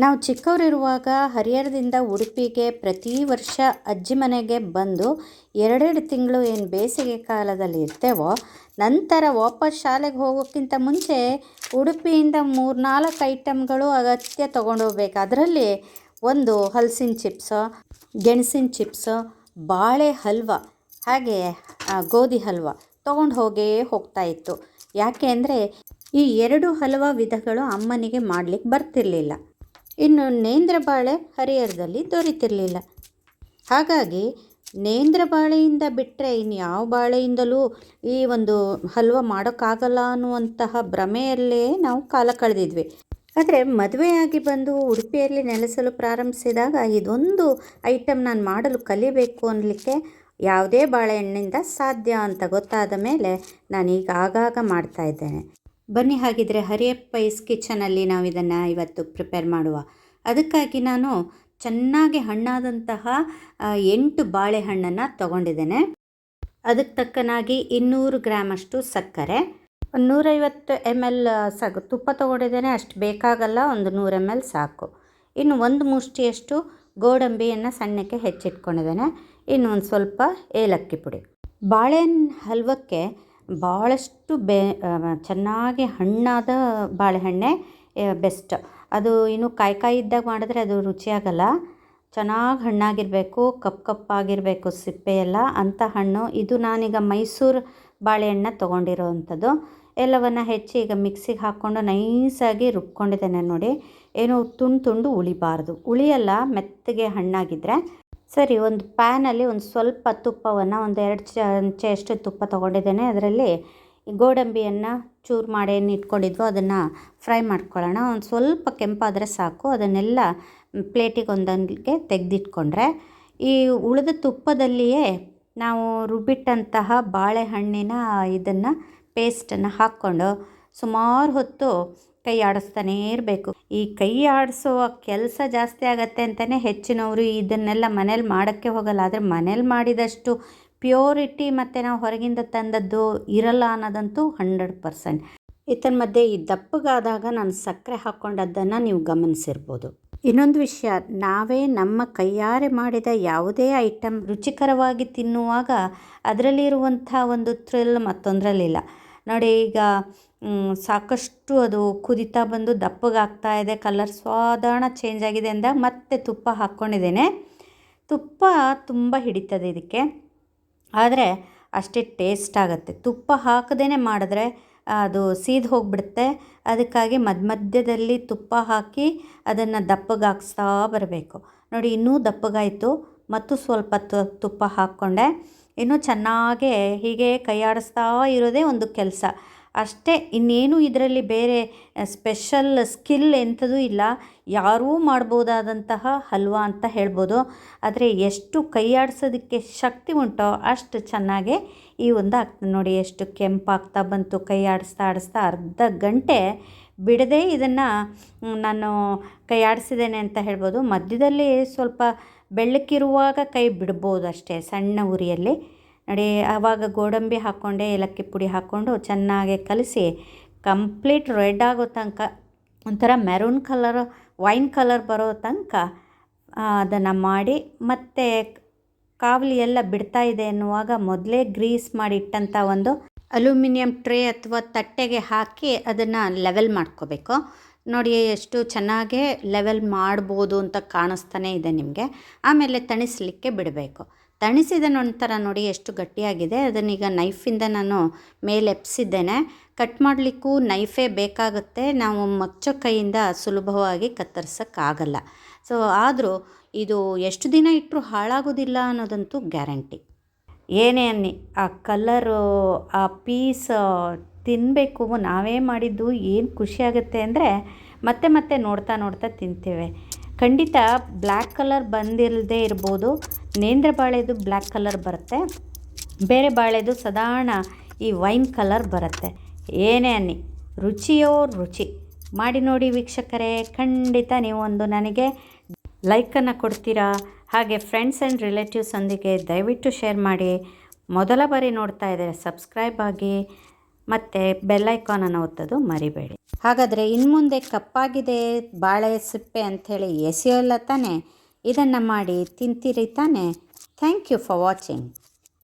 ನಾವು ಚಿಕ್ಕವರಿರುವಾಗ ಹರಿಹರದಿಂದ ಉಡುಪಿಗೆ ಪ್ರತಿ ವರ್ಷ ಅಜ್ಜಿ ಮನೆಗೆ ಬಂದು ಎರಡೆರಡು ತಿಂಗಳು ಏನು ಬೇಸಿಗೆ ಕಾಲದಲ್ಲಿ ಇರ್ತೇವೋ, ನಂತರ ವಾಪಸ್ ಶಾಲೆಗೆ ಹೋಗೋಕ್ಕಿಂತ ಮುಂಚೆ ಉಡುಪಿಯಿಂದ ಮೂರ್ನಾಲ್ಕು ಐಟಮ್ಗಳು ಅಗತ್ಯ ತೊಗೊಂಡೋಗ್ಬೇಕು ಅದರಲ್ಲಿ ಒಂದು ಹಲಸಿನ ಚಿಪ್ಸು, ಗೆಣಸಿನ ಚಿಪ್ಸು, ಬಾಳೆ ಹಲ್ವ, ಹಾಗೆ ಗೋಧಿ ಹಲ್ವ ತೊಗೊಂಡು ಹೋಗೇ ಹೋಗ್ತಾ ಇತ್ತು. ಯಾಕೆ ಅಂದರೆ ಈ ಎರಡು ಹಲ್ವ ವಿಧಗಳು ಅಮ್ಮನಿಗೆ ಮಾಡಲಿಕ್ಕೆ ಬರ್ತಿರ್ಲಿಲ್ಲ. ಇನ್ನು ನೇಂದ್ರ ಬಾಳೆ ಹರಿಹರದಲ್ಲಿ ದೊರೀತಿರಲಿಲ್ಲ. ಹಾಗಾಗಿ ನೇಂದ್ರ ಬಾಳೆಯಿಂದ ಬಿಟ್ಟರೆ ಇನ್ನು ಯಾವ ಬಾಳೆಯಿಂದಲೂ ಈ ಒಂದು ಹಲ್ವ ಮಾಡೋಕ್ಕಾಗಲ್ಲ ಅನ್ನುವಂತಹ ಭ್ರಮೆಯಲ್ಲೇ ನಾವು ಕಾಲ ಕಳೆದಿದ್ವಿ. ಆದರೆ ಮದುವೆಯಾಗಿ ಬಂದು ಉಡುಪಿಯಲ್ಲಿ ನೆಲೆಸಲು ಪ್ರಾರಂಭಿಸಿದಾಗ ಇದೊಂದು ಐಟಮ್ ನಾನು ಮಾಡಲು ಕಲಿಬೇಕು ಅನ್ನಲಿಕ್ಕೆ ಯಾವುದೇ ಬಾಳೆಹಣ್ಣಿಂದ ಸಾಧ್ಯ ಅಂತ ಗೊತ್ತಾದ ಮೇಲೆ ನಾನೀಗ ಆಗಾಗ ಮಾಡ್ತಾ ಇದ್ದೇನೆ. ಬನ್ನಿ ಹಾಗಿದ್ರೆ ಹರಿಯಪ್ಪ ಇಸ್ ಕಿಚನಲ್ಲಿ ನಾವು ಇದನ್ನು ಇವತ್ತು ಪ್ರಿಪೇರ್ ಮಾಡುವ. ಅದಕ್ಕಾಗಿ ನಾನು ಚೆನ್ನಾಗಿ ಹಣ್ಣಾದಂತಹ ಎಂಟು ಬಾಳೆಹಣ್ಣನ್ನು ತಗೊಂಡಿದ್ದೇನೆ. ಅದಕ್ಕೆ ತಕ್ಕನಾಗಿ ಇನ್ನೂರು ಗ್ರಾಮಷ್ಟು ಸಕ್ಕರೆ. ಒಂದು ನೂರೈವತ್ತು ಎಂ ಎಲ್ ಸಾಕು. ತುಪ್ಪ ತೊಗೊಂಡಿದ್ದೇನೆ, ಅಷ್ಟು ಬೇಕಾಗಲ್ಲ, ಒಂದು ನೂರು ಎಂ ಎಲ್ ಸಾಕು. ಇನ್ನು ಒಂದು ಮುಷ್ಟಿಯಷ್ಟು ಗೋಡಂಬಿಯನ್ನು ಸಣ್ಣಕ್ಕೆ ಹೆಚ್ಚಿಟ್ಕೊಂಡಿದ್ದೇನೆ. ಇನ್ನು ಒಂದು ಸ್ವಲ್ಪ ಏಲಕ್ಕಿ ಪುಡಿ. ಬಾಳೆಹಣ್ಣು ಹಲ್ವಕ್ಕೆ ಭಾಳಷ್ಟು ಬೆ ಚೆನ್ನಾಗಿ ಹಣ್ಣಾದ ಬಾಳೆಹಣ್ಣೆ ಬೆಸ್ಟ್. ಅದು ಇನ್ನು ಕಾಯಿ ಕಾಯಿ ಇದ್ದಾಗ ಮಾಡಿದ್ರೆ ಅದು ರುಚಿಯಾಗಲ್ಲ. ಚೆನ್ನಾಗಿ ಹಣ್ಣಾಗಿರಬೇಕು, ಕಪ್ ಕಪ್ಪಾಗಿರಬೇಕು ಸಿಪ್ಪೆ ಎಲ್ಲ ಅಂಥ ಹಣ್ಣು. ಇದು ನಾನೀಗ ಮೈಸೂರು ಬಾಳೆಹಣ್ಣ ತೊಗೊಂಡಿರೋ ಅಂಥದ್ದು ಎಲ್ಲವನ್ನು ಹೆಚ್ಚಿ ಈಗ ಮಿಕ್ಸಿಗೆ ಹಾಕ್ಕೊಂಡು ನೈಸಾಗಿ ರುಬ್ಕೊಂಡಿದ್ದೇನೆ ನೋಡಿ. ಏನು ತುಂಡು ತುಂಡು ಉಳಿಬಾರ್ದು. ಉಳಿಯಲ್ಲ, ಮೆತ್ತಗೆ ಹಣ್ಣಾಗಿದ್ದರೆ ಸರಿ, ಒಂದು ಪ್ಯಾನಲ್ಲಿ ಒಂದು ಸ್ವಲ್ಪ ತುಪ್ಪವನ್ನು, ಒಂದು ಎರಡು ಚಮಚೆಯಷ್ಟು ತುಪ್ಪ ತೊಗೊಂಡಿದ್ದೇನೆ. ಅದರಲ್ಲಿ ಗೋಡಂಬಿಯನ್ನು ಚೂರು ಮಾಡಿ ಏನು ಇಟ್ಕೊಂಡಿದ್ವೋ ಅದನ್ನು ಫ್ರೈ ಮಾಡ್ಕೊಳ್ಳೋಣ. ಒಂದು ಸ್ವಲ್ಪ ಕೆಂಪಾದರೆ ಸಾಕು. ಅದನ್ನೆಲ್ಲ ಪ್ಲೇಟಿಗೆ ಒಂದೊಂದಿಗೆ ತೆಗೆದಿಟ್ಕೊಂಡ್ರೆ, ಈ ಉಳಿದ ತುಪ್ಪದಲ್ಲಿಯೇ ನಾವು ರುಬ್ಬಿಟ್ಟಂತಹ ಬಾಳೆಹಣ್ಣಿನ ಇದನ್ನು ಪೇಸ್ಟನ್ನು ಹಾಕ್ಕೊಂಡು ಸುಮಾರು ಹೊತ್ತು ಕೈ ಆಡಿಸ್ತಾನೇ ಇರಬೇಕು. ಈ ಕೈ ಆಡಿಸುವ ಕೆಲಸ ಜಾಸ್ತಿ ಆಗತ್ತೆ ಅಂತಲೇ ಹೆಚ್ಚಿನವರು ಇದನ್ನೆಲ್ಲ ಮನೇಲಿ ಮಾಡೋಕ್ಕೆ ಹೋಗಲ್ಲ. ಆದರೆ ಮನೇಲಿ ಮಾಡಿದಷ್ಟು ಪ್ಯೂರಿಟಿ ಮತ್ತು ನಾವು ಹೊರಗಿಂದ ತಂದದ್ದು ಇರಲ್ಲ ಅನ್ನೋದಂತೂ ಹಂಡ್ರೆಡ್ ಪರ್ಸೆಂಟ್. ಇದರ ಮಧ್ಯೆ ಈ ದಪ್ಪಗಾದಾಗ ನಾನು ಸಕ್ಕರೆ ಹಾಕ್ಕೊಂಡದ್ದನ್ನು ನೀವು ಗಮನಿಸಿರ್ಬೋದು. ಇನ್ನೊಂದು ವಿಷಯ, ನಾವೇ ನಮ್ಮ ಕೈಯಾರೆ ಮಾಡಿದ ಯಾವುದೇ ಐಟಮ್ ರುಚಿಕರವಾಗಿ ತಿನ್ನುವಾಗ ಅದರಲ್ಲಿರುವಂಥ ಒಂದು ಥ್ರಿಲ್ ಮತ್ತೊಂದರಲ್ಲಿಲ್ಲ. ನೋಡಿ ಈಗ ಸಾಕಷ್ಟು ಅದು ಕುದಿತಾ ಬಂದು ದಪ್ಪಗಾಗ್ತಾ ಇದೆ, ಕಲರ್ ಸಾಧಾರಣ ಚೇಂಜ್ ಆಗಿದೆ ಅಂದಾಗ ಮತ್ತೆ ತುಪ್ಪ ಹಾಕ್ಕೊಂಡಿದ್ದೇನೆ. ತುಪ್ಪ ತುಂಬ ಹಿಡಿತದೆ ಇದಕ್ಕೆ. ಆದರೆ ಅಷ್ಟೇ ಟೇಸ್ಟ್ ಆಗುತ್ತೆ. ತುಪ್ಪ ಹಾಕದೇ ಮಾಡಿದ್ರೆ ಅದು ಸೀದ್ ಹೋಗಿಬಿಡುತ್ತೆ. ಅದಕ್ಕಾಗಿ ಮಧ್ಯ ಮಧ್ಯದಲ್ಲಿ ತುಪ್ಪ ಹಾಕಿ ಅದನ್ನು ದಪ್ಪಗಾಕ್ಸ್ತಾ ಬರಬೇಕು. ನೋಡಿ, ಇನ್ನೂ ದಪ್ಪಗಾಯಿತು. ಮತ್ತು ಸ್ವಲ್ಪ ತುಪ್ಪ ಹಾಕ್ಕೊಂಡೆ. ಇನ್ನೂ ಚೆನ್ನಾಗೇ ಹೀಗೆ ಕೈಯಾಡಿಸ್ತಾ ಇರೋದೇ ಒಂದು ಕೆಲಸ. ಅಷ್ಟೇ, ಇನ್ನೇನು ಇದರಲ್ಲಿ ಬೇರೆ ಸ್ಪೆಷಲ್ ಸ್ಕಿಲ್ ಎಂಥದೂ ಇಲ್ಲ. ಯಾರೂ ಮಾಡ್ಬೋದಾದಂತಹ ಹಲ್ವಾ ಅಂತ ಹೇಳ್ಬೋದು. ಆದರೆ ಎಷ್ಟು ಕೈಯಾಡಿಸೋದಕ್ಕೆ ಶಕ್ತಿ ಉಂಟೋ ಅಷ್ಟು ಚೆನ್ನಾಗಿ ಈ ಒಂದು ಆಗ್ತದೆ ನೋಡಿ ಎಷ್ಟು ಕೆಂಪಾಗ್ತಾ ಬಂತು ಕೈ ಆಡಿಸ್ತಾ ಆಡಿಸ್ತಾ ಅರ್ಧ ಗಂಟೆ ಬಿಡದೆ ಇದನ್ನು ನಾನು ಕೈ ಆಡಿಸಿದ್ದೇನೆ ಅಂತ ಹೇಳ್ಬೋದು. ಮಧ್ಯದಲ್ಲಿ ಸ್ವಲ್ಪ ಬೆಳ್ಳಕ್ಕಿರುವಾಗ ಕೈ ಬಿಡ್ಬೋದು ಅಷ್ಟೇ, ಸಣ್ಣ ಉರಿಯಲ್ಲಿ. ನೋಡಿ, ಆವಾಗ ಗೋಡಂಬಿ ಹಾಕ್ಕೊಂಡೆ ಏಲಕ್ಕಿ ಪುಡಿ ಹಾಕ್ಕೊಂಡು ಚೆನ್ನಾಗಿ ಕಲಸಿ, ಕಂಪ್ಲೀಟ್ ರೆಡ್ ಆಗೋ ತನಕ, ಒಂಥರ ಮೆರೂನ್ ಕಲರ್, ವೈನ್ ಕಲರ್ ಬರೋ ತನಕ ಅದನ್ನು ಮಾಡಿ, ಮತ್ತು ಕಾವಲಿ ಎಲ್ಲ ಬಿಡ್ತಾ ಇದೆ ಎನ್ನುವಾಗ ಮೊದಲೇ ಗ್ರೀಸ್ ಮಾಡಿ ಇಟ್ಟಂಥ ಒಂದು ಅಲ್ಯೂಮಿನಿಯಂ ಟ್ರೇ ಅಥವಾ ತಟ್ಟೆಗೆ ಹಾಕಿ ಅದನ್ನು ಲೆವೆಲ್ ಮಾಡ್ಕೋಬೇಕು. ನೋಡಿ, ಎಷ್ಟು ಚೆನ್ನಾಗೇ ಲೆವೆಲ್ ಮಾಡ್ಬೋದು ಅಂತ ಕಾಣಿಸ್ತಾನೆ ಇದೆ ನಿಮಗೆ. ಆಮೇಲೆ ತಣಿಸ್ಲಿಕ್ಕೆ ಬಿಡಬೇಕು. ತಣಿಸಿದ ನಂತರ ನೋಡಿ ಎಷ್ಟು ಗಟ್ಟಿಯಾಗಿದೆ. ಅದನ್ನೀಗ ನೈಫಿಂದ ನಾನು ಮೇಲೆಪ್ಸಿದ್ದೇನೆ. ಕಟ್ ಮಾಡಲಿಕ್ಕೂ ನೈಫೇ ಬೇಕಾಗುತ್ತೆ. ನಾವು ಮಚ್ಚ ಕೈಯಿಂದ ಸುಲಭವಾಗಿ ಕತ್ತರಿಸೋಕ್ಕಾಗಲ್ಲ. ಸೊ ಆದರೂ ಇದು ಎಷ್ಟು ದಿನ ಇಟ್ಟರೂ ಹಾಳಾಗೋದಿಲ್ಲ ಅನ್ನೋದಂತೂ ಗ್ಯಾರಂಟಿ. ಏನೇ ಅನ್ನಿ, ಆ ಕಲರು ಆ ಪೀಸ್ ತಿನ್ನಬೇಕು ನಾವೇ ಮಾಡಿದ್ದು ಏನು ಖುಷಿಯಾಗುತ್ತೆ ಅಂದರೆ ಮತ್ತೆ ಮತ್ತೆ ನೋಡ್ತಾ ನೋಡ್ತಾ ತಿಂತೇವೆ. ಖಂಡಿತ ಬ್ಲ್ಯಾಕ್ ಕಲರ್ ಬಂದಿಲ್ಲದೆ ಇರ್ಬೋದು. ನೇಂದ್ರ ಬಾಳೆದು ಬ್ಲ್ಯಾಕ್ ಕಲರ್ ಬರುತ್ತೆ. ಬೇರೆ ಬಾಳೆದು ಸಾಧಾರಣ ಈ ವೈನ್ ಕಲರ್ ಬರುತ್ತೆ. ಏನೇ ಅನ್ನಿ, ರುಚಿಯೋ ರುಚಿ. ಮಾಡಿ ನೋಡಿ ವೀಕ್ಷಕರೇ, ಖಂಡಿತ ನೀವು ಒಂದು ನನಗೆ ಲೈಕನ್ನು ಕೊಡ್ತೀರಾ? ಹಾಗೆ ಫ್ರೆಂಡ್ಸ್ ಆ್ಯಂಡ್ ರಿಲೇಟಿವ್ಸೊಂದಿಗೆ ದಯವಿಟ್ಟು ಶೇರ್ ಮಾಡಿ. ಮೊದಲ ಬಾರಿ ನೋಡ್ತಾ ಇದ್ದರೆ ಸಬ್ಸ್ಕ್ರೈಬ್ ಆಗಿ, ಮತ್ತು ಬೆಲ್ಲೈಕಾನನ್ನು ಒತ್ತೋದು ಮರಿಬೇಡಿ. ಹಾಗಾದರೆ ಇನ್ಮುಂದೆ ಕಪ್ಪಾಗಿದೆ ಬಾಳೆ ಸಿಪ್ಪೆ ಅಂಥೇಳಿ ಎಸೆಯೋಲ್ಲ ತಾನೆ? ಇದನ್ನು ಮಾಡಿ ತಿಂತೀರಿ ತಾನೆ? Thank you for watching